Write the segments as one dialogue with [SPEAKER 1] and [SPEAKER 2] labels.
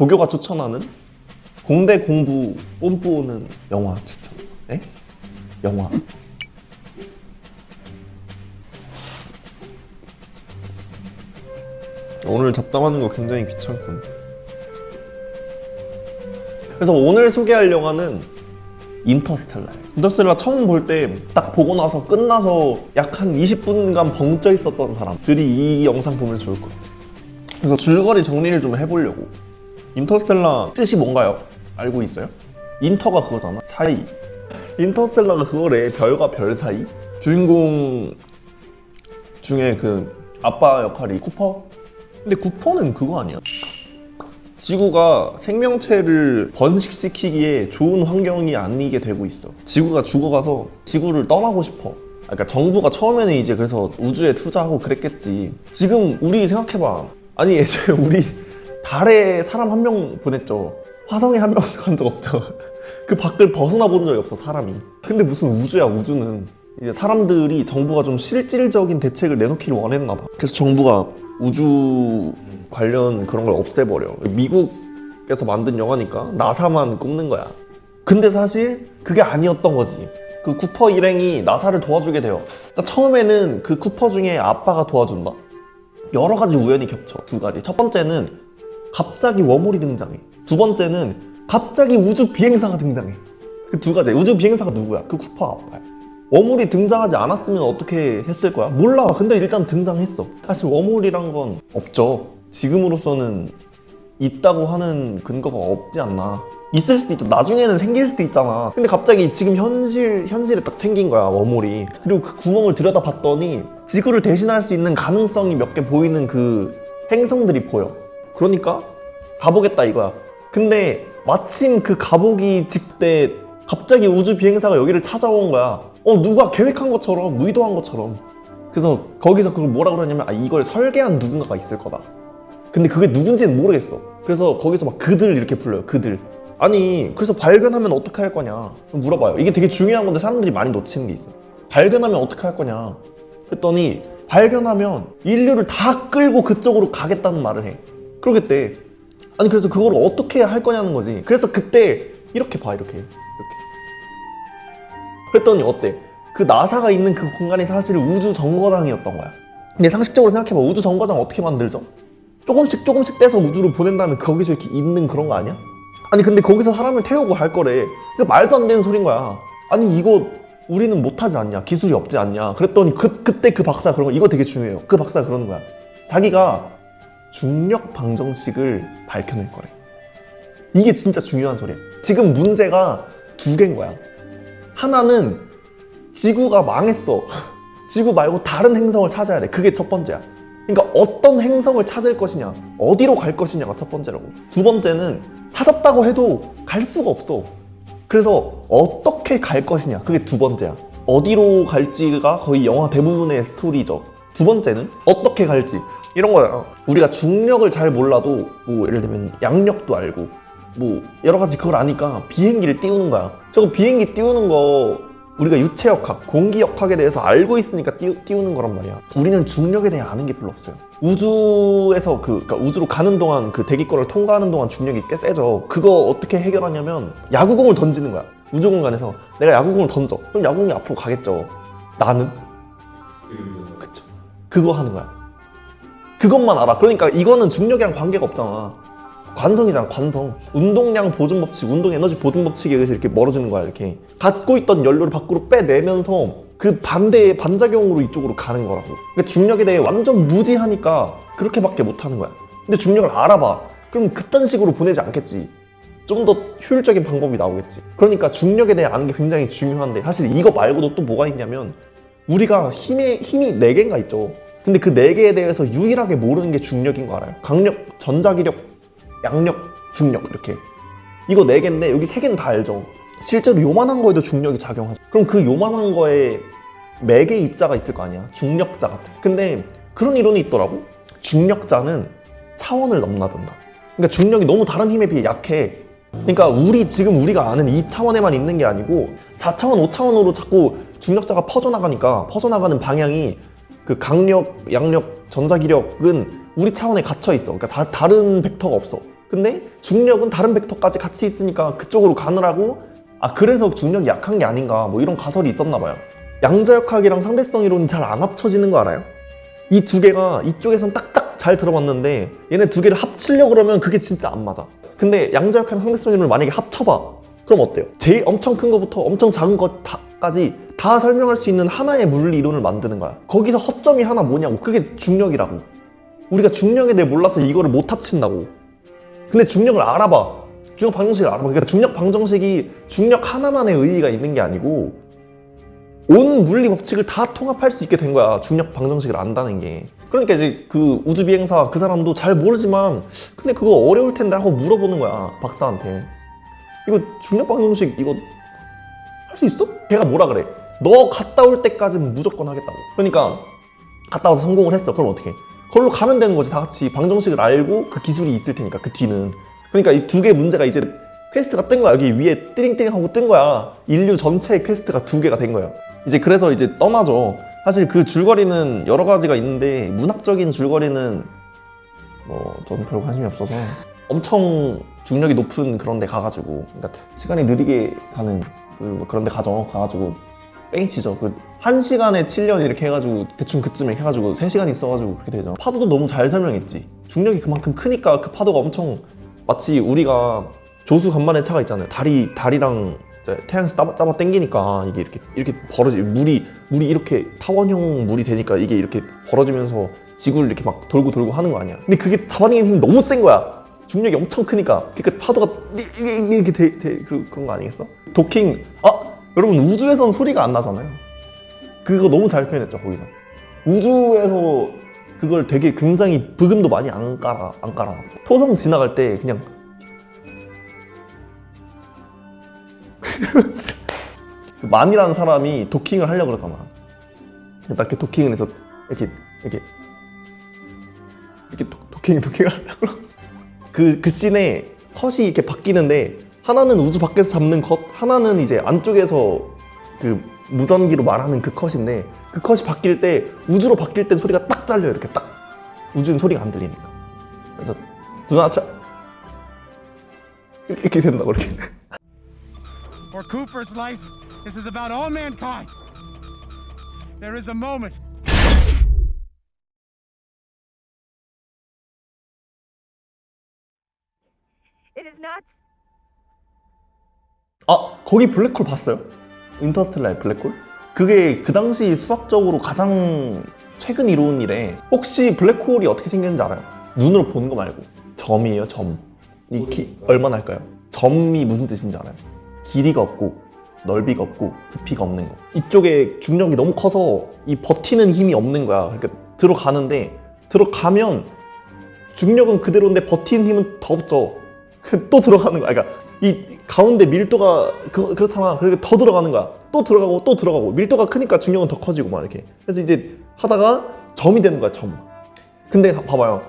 [SPEAKER 1] 조교가 추천하는 공대 공부 뽐뿌오는 영화 추천. 에? 영화. 오늘 잡담하는 거 굉장히 귀찮군. 그래서 오늘 소개할 영화는 인터스텔라예요. 인터스텔라 처음 볼 때 딱 보고 나서 끝나서 약 한 20분간 벙쪄 있었던 사람들이 이 영상 보면 좋을 거예요. 그래서 줄거리 정리를 좀 해보려고. 인터스텔라 뜻이 뭔가요? 알고 있어요? 인터가 그거잖아. 사이. 인터스텔라가 그거래. 별과 별 사이. 주인공 중에 그 아빠 역할이 쿠퍼? 근데 쿠퍼는 그거 아니야? 지구가 생명체를 번식시키기에 좋은 환경이 아니게 되고 있어. 지구가 죽어가서 지구를 떠나고 싶어. 그러니까 정부가 처음에는 이제 그래서 우주에 투자하고 그랬겠지. 지금 우리 생각해봐. 아니 애초에 우리 달에 사람 한 명 보냈죠. 화성에 한 명 간 적 없죠. 그 밖을 벗어나 본 적이 없어 사람이. 근데 무슨 우주야 우주는. 이제 사람들이 정부가 좀 실질적인 대책을 내놓기를 원했나 봐. 그래서 정부가 우주 관련 그런 걸 없애버려. 미국에서 만든 영화니까 나사만 꼽는 거야. 근데 사실 그게 아니었던 거지. 그 쿠퍼 일행이 나사를 도와주게 돼요. 그러니까 처음에는 그 쿠퍼 중에 아빠가 도와준다. 여러 가지 우연이 겹쳐. 두 가지. 첫 번째는 갑자기 워몰이 등장해. 두 번째는 갑자기 우주 비행사가 등장해. 그 두 가지. 우주 비행사가 누구야? 그 쿠퍼 아빠야. 워몰이 등장하지 않았으면 어떻게 했을 거야? 몰라. 근데 일단 등장했어. 사실 워몰이란 건 없죠. 지금으로서는 있다고 하는 근거가 없지 않나. 있을 수도 있죠. 나중에는 생길 수도 있잖아. 근데 갑자기 지금 현실, 현실에 딱 생긴 거야, 워몰이. 그리고 그 구멍을 들여다 봤더니 지구를 대신할 수 있는 가능성이 몇 개 보이는 그 행성들이 보여. 그러니까 가보겠다 이거야. 근데 마침 그 가보기 직때 갑자기 우주 비행사가 여기를 찾아온 거야. 어, 누가 계획한 것처럼, 의도한 것처럼. 그래서 거기서 그걸 뭐라 그러냐면, 아, 이걸 설계한 누군가가 있을 거다. 근데 그게 누군지는 모르겠어. 그래서 거기서 막 그들 이렇게 불러요. 그들. 아니, 그래서 발견하면 어떻게 할 거냐? 물어봐요. 이게 되게 중요한 건데 사람들이 많이 놓치는 게 있어. 발견하면 어떻게 할 거냐? 그랬더니 발견하면 인류를 다 끌고 그쪽으로 가겠다는 말을 해. 그러겠대. 아니 그래서 그걸 어떻게 할 거냐는 거지. 그래서 그때 이렇게 봐 이렇게 이렇게. 그랬더니 어때? 그 나사가 있는 그 공간이 사실 우주 정거장이었던 거야. 근데 상식적으로 생각해봐. 우주 정거장 어떻게 만들죠? 조금씩 조금씩 떼서 우주로 보낸 다음에 거기서 이렇게 있는 그런 거 아니야? 아니 근데 거기서 사람을 태우고 할 거래. 그 말도 안 되는 소린 거야. 아니 이거 우리는 못하지 않냐? 기술이 없지 않냐? 그랬더니 그 그때 그 박사 그런 거 이거 되게 중요해요. 그 박사 그러는 거야. 자기가 중력 방정식을 밝혀낼 거래. 이게 진짜 중요한 소리야. 지금 문제가 두 개인 거야. 하나는 지구가 망했어. 지구 말고 다른 행성을 찾아야 돼. 그게 첫 번째야. 그러니까 어떤 행성을 찾을 것이냐, 어디로 갈 것이냐가 첫 번째라고. 두 번째는 찾았다고 해도 갈 수가 없어. 그래서 어떻게 갈 것이냐, 그게 두 번째야. 어디로 갈지가 거의 영화 대부분의 스토리죠. 두 번째는 어떻게 갈지. 이런 거야. 우리가 중력을 잘 몰라도 뭐 예를 들면 양력도 알고 뭐 여러 가지 그걸 아니까 비행기를 띄우는 거야. 저거 비행기 띄우는 거 우리가 유체역학, 공기역학에 대해서 알고 있으니까 띄우, 띄우는 거란 말이야. 우리는 중력에 대해 아는 게 별로 없어요. 우주에서 그 그러니까 우주로 가는 동안 그 대기권을 통과하는 동안 중력이 꽤 세죠. 그거 어떻게 해결하냐면 야구공을 던지는 거야. 우주 공간에서 내가 야구공을 던져. 그럼 야구공이 앞으로 가겠죠. 나는 그쵸. 그거 하는 거야. 그것만 알아. 그러니까 이거는 중력이랑 관계가 없잖아. 관성이잖아, 관성. 운동량 보존 법칙, 운동 에너지 보존 법칙에 의해서 이렇게 멀어지는 거야, 이렇게. 갖고 있던 연료를 밖으로 빼내면서 그 반대의 반작용으로 이쪽으로 가는 거라고. 그러니까 중력에 대해 완전 무지하니까 그렇게밖에 못 하는 거야. 근데 중력을 알아봐. 그럼 그딴 식으로 보내지 않겠지. 좀 더 효율적인 방법이 나오겠지. 그러니까 중력에 대해 아는 게 굉장히 중요한데 사실 이거 말고도 또 뭐가 있냐면 우리가 힘의 힘이 네 개인가 있죠. 근데 그 네 개에 대해서 유일하게 모르는 게 중력인 거 알아요? 강력, 전자기력, 양력, 중력 이렇게. 이거 네 개인데 여기 세 개는 다 알죠. 실제로 요만한 거에도 중력이 작용하죠. 그럼 그 요만한 거에 매개 입자가 있을 거 아니야. 중력자 같은. 근데 그런 이론이 있더라고. 중력자는 차원을 넘나든다. 그러니까 중력이 너무 다른 힘에 비해 약해. 그러니까 우리 지금 우리가 아는 이 차원에만 있는 게 아니고 4차원, 5차원으로 자꾸 중력자가 퍼져나가니까 퍼져나가는 방향이 그 강력, 양력, 전자기력은 우리 차원에 갇혀 있어. 그러니까 다, 다른 벡터가 없어. 근데 중력은 다른 벡터까지 같이 있으니까 그쪽으로 가느라고 아 그래서 중력이 약한 게 아닌가 뭐 이런 가설이 있었나 봐요. 양자역학이랑 상대성 이론이 잘 안 합쳐지는 거 알아요? 이 두 개가 이쪽에선 딱딱 잘 들어맞는데 얘네 두 개를 합치려고 그러면 그게 진짜 안 맞아. 근데 양자역학이랑 상대성 이론을 만약에 합쳐봐. 그럼 어때요? 제일 엄청 큰 거부터 엄청 작은 것 까지 다 설명할 수 있는 하나의 물리 이론을 만드는 거야. 거기서 허점이 하나 뭐냐고. 그게 중력이라고. 우리가 중력에 대해 몰라서 이거를 못 합친다고. 근데 중력을 알아봐. 중력 방정식을 알아봐. 그러니까 중력 방정식이 중력 하나만의 의의가 있는 게 아니고 온 물리 법칙을 다 통합할 수 있게 된 거야. 중력 방정식을 안다는 게. 그러니까 이제 그 우주 비행사 그 사람도 잘 모르지만 근데 그거 어려울 텐데 하고 물어보는 거야. 박사한테. 이거 중력 방정식 이거 할 수 있어? 걔가 뭐라 그래? 너 갔다 올 때까지는 무조건 하겠다고. 그러니까 갔다 와서 성공을 했어. 그럼 어떻게? 그걸로 가면 되는 거지. 다 같이 방정식을 알고 그 기술이 있을 테니까 그 뒤는. 그러니까 이 두 개 문제가 이제 퀘스트가 뜬 거야. 여기 위에 띠링띠링 하고 뜬 거야. 인류 전체의 퀘스트가 두 개가 된 거야. 이제 그래서 이제 떠나죠. 사실 그 줄거리는 여러 가지가 있는데 문학적인 줄거리는 뭐 저는 별 관심이 없어서 엄청 중력이 높은 그런 데 가가지고 그러니까 시간이 느리게 가는 그 뭐 그런 데 가죠. 가가지고 뺑치죠. 그한 시간에 7년 이렇게 해가지고 대충 그쯤에 해가지고 3시간 있어가지고 그렇게 되죠. 파도도 너무 잘 설명했지. 중력이 그만큼 크니까 그 파도가 엄청 마치 우리가 조수 간만의 차가 있잖아요. 다리 다리랑 태양에서 잡아, 잡아 당기니까 이게 이렇게 이렇게 벌어지 물이 물이 이렇게 타원형 물이 되니까 이게 이렇게 벌어지면서 지구를 이렇게 막 돌고 돌고 하는 거 아니야. 근데 그게 잡아당기는 힘이 너무 센 거야. 중력이 엄청 크니까 그러니까 파도가 이게 이렇게 돼, 돼, 그, 그런 거 아니겠어? 도킹 아 여러분 우주에선 소리가 안 나잖아요. 그거 너무 잘 표현했죠 거기서 우주에서 그걸 되게 굉장히 브금도 많이 안 깔아 안 깔아놨어. 토성 지나갈 때 그냥 그 만이라는 사람이 도킹을 하려고 그러잖아. 딱 이렇게 도킹을 해서 이렇게 이렇게 이렇게 도, 도킹 도킹을 하려고 그, 그 씬에 컷이 이렇게 바뀌는데 하나는 우주 밖에서 잡는 컷, 하나는 이제 안쪽에서 그 무전기로 말하는 그 컷인데 그 컷이 바뀔 때 우주로 바뀔 땐 소리가 딱 잘려 이렇게 딱. 우주는 소리가 안 들리니까. 그래서 누나 저 이렇게, 된다고 이렇게.
[SPEAKER 2] For Cooper's life, this is about all mankind. There is a moment
[SPEAKER 1] 아 거기 블랙홀 봤어요? 인터스텔라의 블랙홀? 그게 그 당시 수학적으로 가장 최근 이루은 일에 혹시 블랙홀이 어떻게 생겼는지 알아요? 눈으로 보는 거 말고 점이에요 점. 이 기, 얼마나 할까요? 점이 무슨 뜻인지 알아요? 길이가 없고 넓이가 없고 부피가 없는 거. 이쪽에 중력이 너무 커서 이 버티는 힘이 없는 거야. 그러니까 들어가는데 들어가면 중력은 그대로인데 버티는 힘은 더 없죠. 또 들어가는 거야. 그러니까 이 가운데 밀도가 그, 그렇잖아. 그러니까 더 들어가는 거야. 또 들어가고 또 들어가고 밀도가 크니까 중력은 더 커지고 막 이렇게. 그래서 이제 하다가 점이 되는 거야. 점. 근데 봐봐요.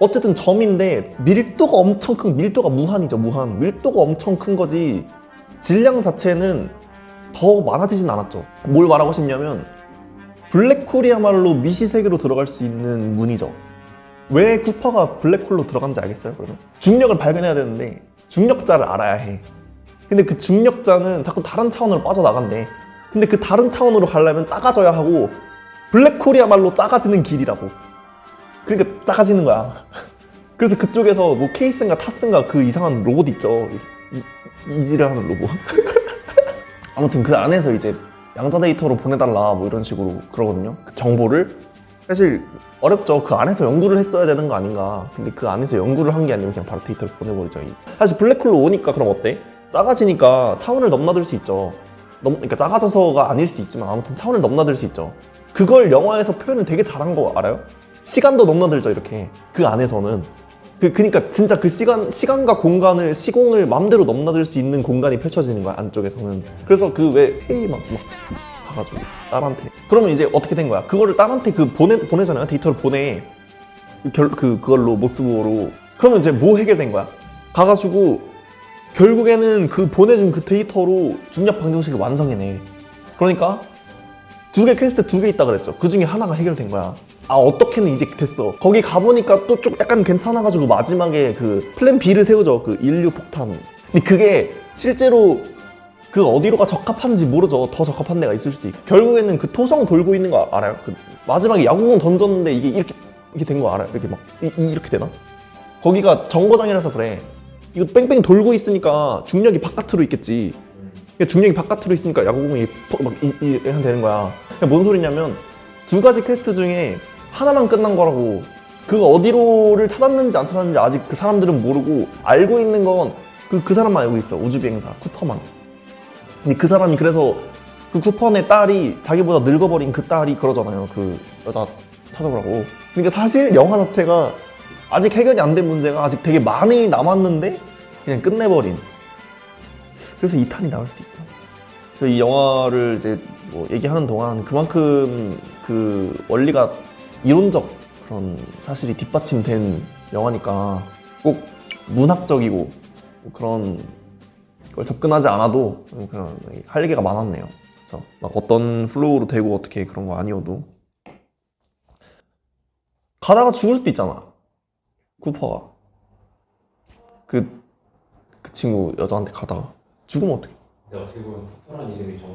[SPEAKER 1] 어쨌든 점인데 밀도가 엄청 큰 밀도가 무한이죠. 무한. 밀도가 엄청 큰 거지. 질량 자체는 더 많아지진 않았죠. 뭘 말하고 싶냐면 블랙홀이야말로 미시세계로 들어갈 수 있는 문이죠. 왜 쿠퍼가 블랙홀로 들어간지 알겠어요? 그러면 중력을 발견해야 되는데 중력자를 알아야 해. 근데 그 중력자는 자꾸 다른 차원으로 빠져나간대. 근데 그 다른 차원으로 가려면 작아져야 하고 블랙홀이야말로 작아지는 길이라고. 그러니까 작아지는 거야. 그래서 그쪽에서 뭐 케이슨가 타슨가 그 이상한 로봇 있죠. 이, 이지를 하는 로봇. 아무튼 그 안에서 이제 양자 데이터로 보내달라 뭐 이런 식으로 그러거든요. 그 정보를 사실 어렵죠. 그 안에서 연구를 했어야 되는 거 아닌가. 근데 그 안에서 연구를 한 게 아니고 그냥 바로 데이터를 보내버리죠. 사실 블랙홀로 오니까 그럼 어때? 작아지니까 차원을 넘나들 수 있죠. 넘, 그러니까 작아져서가 아닐 수도 있지만 아무튼 차원을 넘나들 수 있죠. 그걸 영화에서 표현을 되게 잘한 거 알아요? 시간도 넘나들죠 이렇게 그 안에서는 그 그러니까 진짜 그 시간 시간과 공간을 시공을 맘대로 넘나들 수 있는 공간이 펼쳐지는 거야 안쪽에서는 그래서 그왜 회의 막, 막 가가지고 딸한테 그러면 이제 어떻게 된 거야 그거를 딸한테 그 보내 보내잖아요 데이터를 보내 결, 그 그걸로 모스국어로 그러면 이제 뭐 해결된 거야 가가지고 결국에는 그 보내준 그 데이터로 중력 방정식을 완성해내 그러니까 두 개 퀘스트 두 개 있다 그랬죠. 그 중에 하나가 해결된 거야. 아 어떻게는 이제 됐어. 거기 가보니까 또 좀 약간 괜찮아가지고 마지막에 그 플랜 B를 세우죠. 그 인류 폭탄. 근데 그게 실제로 그 어디로가 적합한지 모르죠. 더 적합한 데가 있을 수도 있고. 결국에는 그 토성 돌고 있는 거 알아요? 그 마지막에 야구공 던졌는데 이게 이렇게 이렇게 된 거 알아요? 이렇게 막 이, 이- 이렇게 되나? 거기가 정거장이라서 그래. 이거 뺑뺑 돌고 있으니까 중력이 바깥으로 있겠지. 그러니까 중력이 바깥으로 있으니까 야구공이 퍼- 막 이, 이, 이렇게 되는 거야. 그러니까 뭔 소리냐면 두 가지 퀘스트 중에 하나만 끝난 거라고. 그거 어디로를 찾았는지 안 찾았는지 아직 그 사람들은 모르고 알고 있는 건 그그 사람만 알고 있어. 우주 비행사 쿠퍼만. 근데 그 사람이 그래서 그 쿠퍼의 딸이 자기보다 늙어버린 그 딸이 그러잖아요. 그 여자 찾아보라고. 그러니까 사실 영화 자체가 아직 해결이 안 된 문제가 아직 되게 많이 남았는데 그냥 끝내버린. 그래서 2탄이 나올 수도 있죠. 그래서 이 영화를 이제 뭐 얘기하는 동안 그만큼 그 원리가 이론적 그런 사실이 뒷받침된 영화니까 꼭 문학적이고 뭐 그런 걸 접근하지 않아도 그냥 할 얘기가 많았네요. 그쵸? 막 어떤 플로우로 되고 어떻게 그런 거 아니어도 가다가 죽을 수도 있잖아. 쿠퍼가 그, 그 친구 여자한테 가다가 죽으면 어떡해?
[SPEAKER 3] 근데 어떻게 보면 쿠퍼라는 이름이 정,